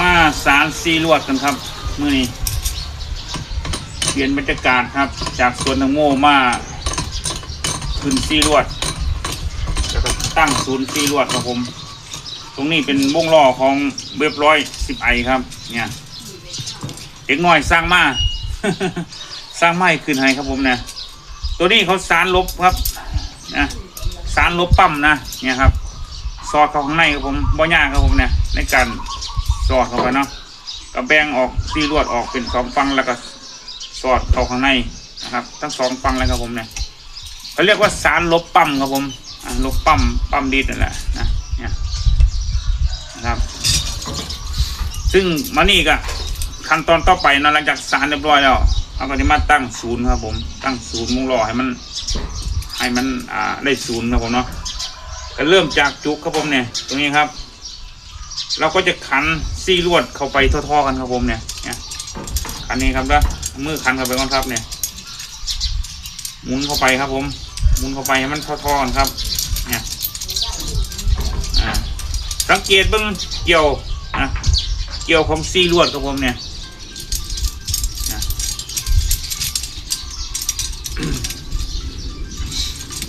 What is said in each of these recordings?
มาสารซีลวดกันครับมื่อนี้เปลี่ยนบรรยากาศครับ จากสวนตังโมมาขึ้นซีลวดแล้วก็ตั้งศูนย์ซีลวดครับผม ตรงนี้เป็นวงล้อของเว็บร้อยสิบไอครับ เนี่ยเด็กน้อยสร้างมาสร้างไม้ขึ้นให้ครับผมนะตัวนี้เขาสารลบครับนะสารลบปั๊มนะเนี่ยครับสอดเข้าข้างในครับผมบ่ยากครับผมเนี่ยในการ สอดเข้าไปเนาะก็แบงออกซีลวดออกเป็นสองฟังแล้วก็สอดเข้าข้างในนะครับทั้งสองฟังเลยครับผมเนี่ยเขาเรียกว่าสารลบปั๊มครับผมลบปั๊มปั๊มดีนั่นแหละนะเนี่ยนะครับ ซึ่งมานี่ก็ขั้นตอนต่อไปเนาะหลังจากสารเรียบร้อยแล้วเราก็จะมาตั้งศูนย์ครับผมตั้งศูนย์มุงรอให้มันให้มันอ่าได้ศูนย์ครับผมเนาะก็เริ่มจากจุกครับผมเนี่ยตรงนี้ครับ เราก็จะขันซี่ลวดเข้าไปท่อๆกันครับผมเนี่ยเนี่ยขันนี้ครับแล้วมือขันเข้าไปก่อนครับเนี่ยหมุนเข้าไปครับผมหมุนเข้าไปให้มันท่อๆกันครับเนี่ยอ่าสังเกตเบื้องเกี่ยวนะเกี่ยวของซี่ลวดครับผมเนี่ยนะ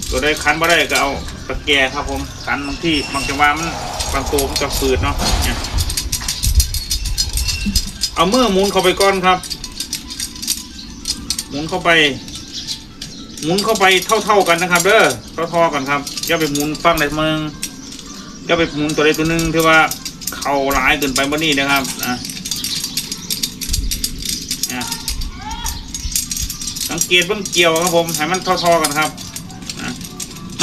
ตัวได้คันบ่ได้ก็เอา ตะแกรงครับผมคันบางที่บางจังหวะมันบางตัวมันจะฝืดเนาะเนี่ยเมื่อหมุนเข้าไปก่อนครับ หมุนเข้าไป หมุนเข้าไปเท่าๆกันนะครับเด้อเท่าๆกันครับอย่าไปหมุนฟังใดมึงอย่าไปหมุนตัวใดตัวหนึ่งที่ว่าเข่าร้ายเกินไปบ่นี่นะครับอะอะสังเกตเบื้องเกี่ยวครับผมให้มันเท่าๆกันครับ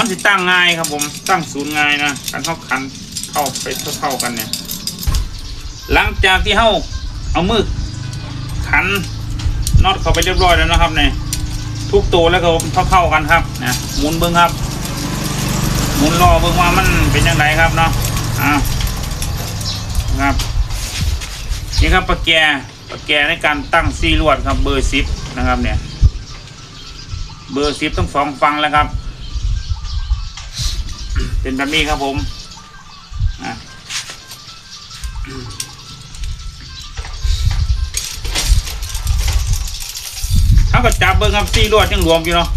มันสิตั้งง่ายครับผมตั้งศูนย์ง่ายนะการเข้าคันเข้าไปเท่าๆกันเนี่ย หลังจากที่เข้าเอามือขันน็อตเข้าไปเรียบร้อยแล้วนะครับเนี่ยทุกตัวแล้วก็เท่าๆกันครับนะหมุนเบิ้งครับหมุนรอเบิ้งว่ามันเป็นยังไงครับเนาะอ่าครับนี่ครับปะแกปะแกในการตั้งซีลวดครับเบอร์สิบนะครับเนี่ย เบอร์สิบต้องสองฟังแล้วครับ เป็นแบบนี้ครับผมเขาก็จับเบิ้งครับซี่ลวดยังรวมอยู่เนาะ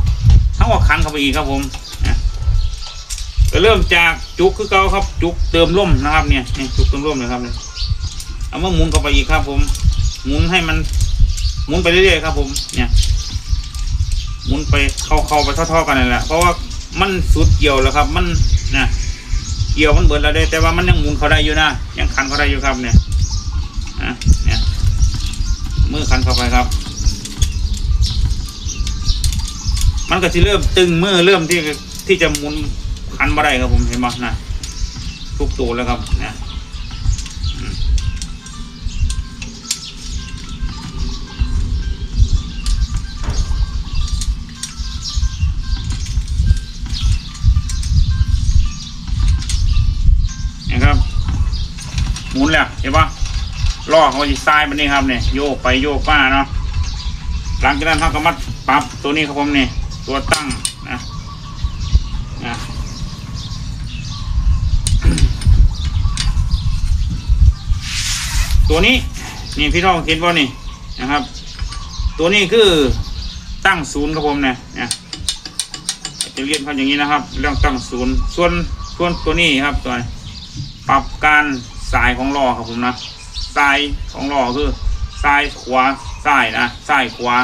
เขาก็ขันเข้าไปอีกครับผมนะเริ่มจากจุกคือเก่าครับ จุกเติมร่มนะครับเนี่ยจุกเติมร่มนะครับเนี่ยเอามาหมุนเข้าไปอีกครับ ผม หมุนให้มัน หมุนไปเรื่อยๆครับ ผม เนี่ย หมุนไปเข้าเข้าไปท่อๆกันนั่นแหละเพราะว่า มันสุดเกี่ยวแล้วครับ มันนะเกี่ยวมันเบิดแล้วได้แต่ว่ามันยังหมุนเขาได้อยู่นะยังคันเขาได้อยู่ครับเนี่ยนะเนี่ยมือคันเข้าไปครับ มันก็จะเริ่มตึงมือเริ่มที่ที่จะหมุนคันมาได้ครับผมเห็นไหมนะทุกตัวแล้วครับเนี่ย แล้วเห็นปะล่อเขาจะซ้ายมันนี่ครับเนี่ยโยกไปโยกมาเนาะหลังจากนั้นเขาก็มาปรับตัวนี้ครับผมเนี่ยตัวตั้งนะนะตัวนี้นี่พี่น้องเห็นว่านี่นะครับ ตัวนี้คือตั้งศูนย์ครับผมเนี่ยเนี่ยจะเรียนเขาอย่างนี้นะครับ เรื่องตั้งศูนย์ส่วนส่วนตัวนี้ครับตัวปรับการ สายของล้อครับผมนะสายของล้อคือซ้ายขวาซ้ายนะซ้ายขวา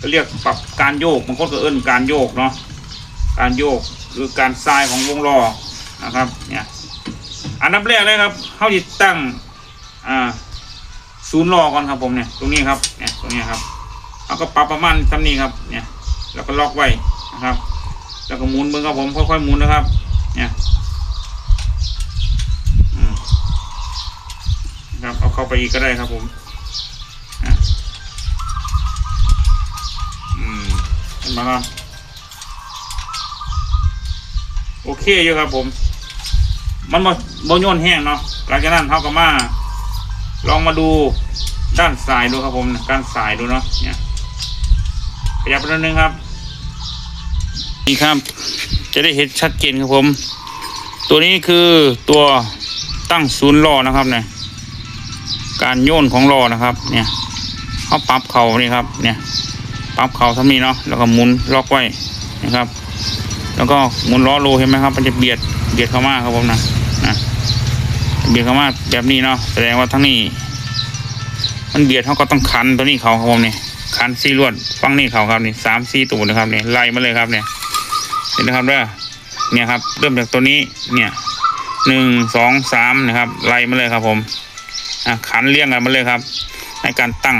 ก็เรียกปรับการโยกบางคนก็เอิ้นการโยกเนาะการโยกหรือการซ้ายของวงล้อนะครับเนี่ยอันดับแรกเลยครับเขาติดตั้งอ่าศูนย์ล้อก่อนครับผมเนี่ยตรงนี้ครับเนี่ยตรงนี้ครับเอาก็ปรับประมาณตำนี้ครับเนี่ยแล้วก็ล็อกไว้นะครับ แล้วก็หมุนมือครับผมค่อยๆหมุนนะครับเนี่ย อืม ครับเอาเข้าไปอีกก็ได้ครับผมอืมเห็นไหมครับโอเคอยู่ครับผม มันบ่บ่โยนแห้งเนาะหลังจากนั้นเขาก็มา ลองมาดูด้านสายดูครับผมด้านสายดูเนาะเนี่ยขยับไปนิดนึงครับนี่ครับ จะได้เห็นชัดเจนครับผม ตัวนี้คือตัวตั้งศูนย์ล้อนะครับเนี่ย การโยนของล้อนะครับ เนี่ยเขาปรับเข่านี่ครับ เนี่ยปรับเข่าทำนี้เนาะแล้วก็หมุนล็อกไว้นะครับ แล้วก็หมุนล้อโลเห็นไหมครับ มันจะเบียดเบียดเข้ามาครับผมนะนะเบียดเข้ามาแบบนี้เนาะแสดงว่าทั้งนี้ มันเบียดเขาก็ต้องคันตัวนี้เขาครับผมเนี่ยคันซีลวดฟังนี่เขาครับนี่สามสี่ตัวนะครับนี่ไล่มาเลยครับเนี่ยเห็นนะครับเด้อเนี่ยครับ เริ่มจากตัวนี้เนี่ยหนึ่งสองสามนะครับไล่มาเลยครับผม อะขันเรียงกันมาเลยครับ ในการตั้ง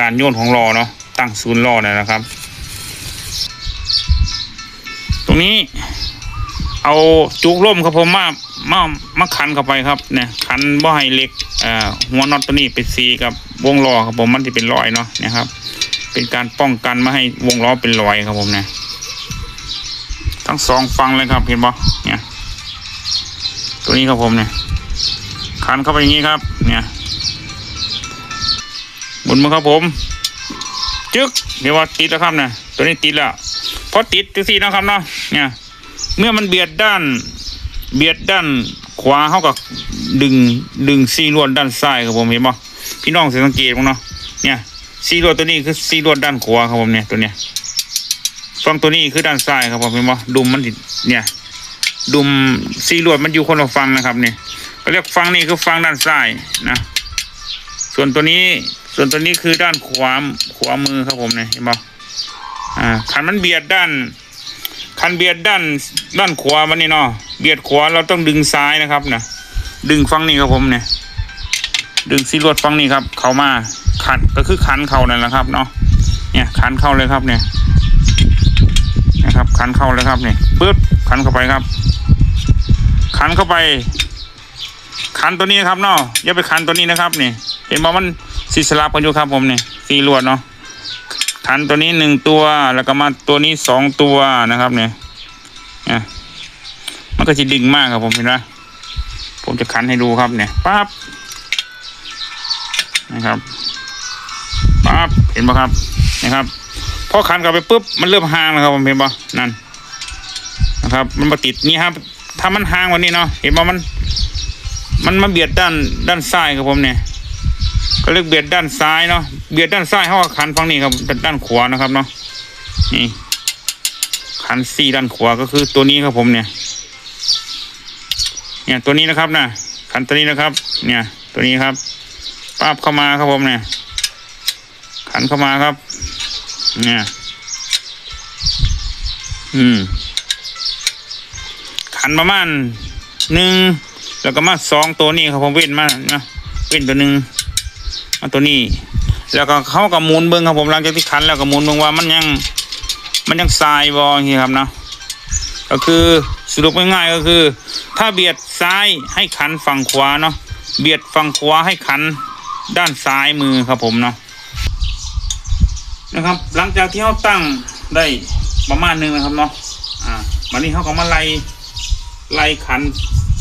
การโยนของล้อเนาะตั้งศูนย์ล้อเนี่ยนะครับ ตรงนี้ เอาจุกล่มครับผมมามามาขันเข้าไปครับเนี่ยขันบ่ให้เหล็กอ่อหัวน็อตตัวนี้ไปซีกับวงล้อครับผมมันจะเป็นรอยเนาะนะครับ เป็นการป้องกันไม่ให้วงล้อเป็นรอยครับผมเนี่ยทั้งสองฟังเลยครับเห็นบ่เนี่ยตัวนี้ครับผมเนี่ยขันเข้าไปอย่างนี้ครับ เนี่ย มุนมาครับผม จึ๊กเดี๋ยวว่าติดแล้วครับนี่ยตัวนี้ติดแล้วพอติดจังสี่นะครับเนาะเนี่ย เมื่อมันเบียดด้าน เบียดด้านขวาเขากับดึงดึงซีลวดด้านซ้ายครับผมเห็นป่ะพี่น้องสังเกตมั้งเนาะเนี่ยซีลวดตัวนี้คือซีลวดด้านขวาครับผมเนี่ยตัวเนี้ยฝั่งตัวนี้คือด้านซ้ายครับผมเห็นป่ะดุมมันเนี่ยดุมซีลวดมันอยู่คนละฝั่งนะครับเนี่ยก็เรียกฝั่งนี้คือฝั่งด้านซ้ายนะ ส่วนตัวนี้ ส่วนตัวนี้คือด้านขวาขวามือครับผมเนี่ยเห็นป่ะอ่าขันมันเบียดด้าน คันเบียดด้านด้านขวามันนี่เนาะเบียดขวาเราต้องดึงซ้ายนะครับนะดึงฝั่งนี้ครับผมเนี่ยดึงซีรวดฝั่งนี้ครับ เข้ามาขันก็คือขันเข้านั่นแหละครับเนาะเนี่ยขันเข้าเลยครับเนี่ยนะครับขันเข้าเลยครับเนี่ยปึ๊บขันเข้าไปครับ ขันเข้าไป ขันตัวนี้นะครับเนาะอย่าไปขันตัวนี้นะครับนี่เห็นว่ามัน สีสลับกันอยู่ครับผมเนี่ยซีรวดเนาะขันตัวนี้หนึ่งตัวแล้วก็มาตัวนี้สองตัวนะครับเนี่ยเนี่ยมันก็จะดึงมากครับผมเห็นไหมผมจะขันให้ดูครับเนี่ยปั๊บนะครับปั๊บเห็นปะครับนะครับพอขันกลับไปปุ๊บมันเริ่มห่างแล้วครับผมเห็นปะนั่นนะครับ มันมาติดนี่ครับถ้ามันห่างกวันนี้เนาะเห็นปะมัน มันมาเบียดด้านด้านซ้ายครับผมเนี่ย ก็เลือกเบียดด้านซ้ายเนาะเบียดด้านซ้ายเขาก็ขันฝั่งนี้ครับด้านขวานะครับเนาะนี่ขันซี่ด้านขวาก็คือตัวนี้ครับผมเนี่ย เนี่ยตัวนี้นะครับนะขันตัวนี้นะครับ เนี่ย ตัวนี้ครับป้าบเข้ามาครับผมเนี่ย ขันเข้ามาครับ เนี่ย อืม ขันประมาณหนึ่งแล้วก็มาสองตัวนี้ครับผมเว้นมานะเว้นตัวหนึ่ง มาตัวนี้ แล้วก็เข้ากับหมูลเบิ้งครับผมหลังจากที่คันแล้วก็หมูลเบิ้งว่ามันยังมันยังทรายบออย่างนี้ครับเนาะก็คือสรุปง่ายๆก็คือ ถ้าเบียดซ้ายให้ขันฝั่งขวาเนาะเบียดฝั่งขวาให้ขันด้านซ้ายมือครับผมเนาะนะครับ หลังจากที่เขาตั้งได้ประมาณหนึงนะครับเนาะอ่าวันนี้เขาก็มาไล่ไล่ขัน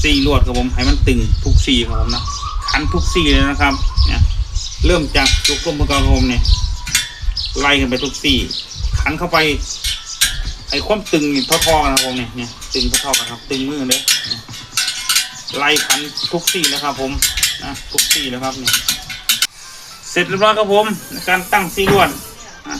สี่ลวดครับผมให้มันตึงทุกสี่ครับผมนะขันทุกสี่เลยนะครับเนี่ย เริ่มจากจุกลมประกอบผมเนี่ยไล่กันไปทุกสี่ขันเข้าไป ไอ้ความตึงนี่เท่าๆกันนะครับผมเนี่ยเนี่ยตึงเท่าๆกันครับ ตึงมือเลยไล่ขันทุกสี่นะครับ ผมนะทุกสี่นะครับเนี่ยเสร็จเรียบร้อยครับผม การตั้งสี่ลวดอะ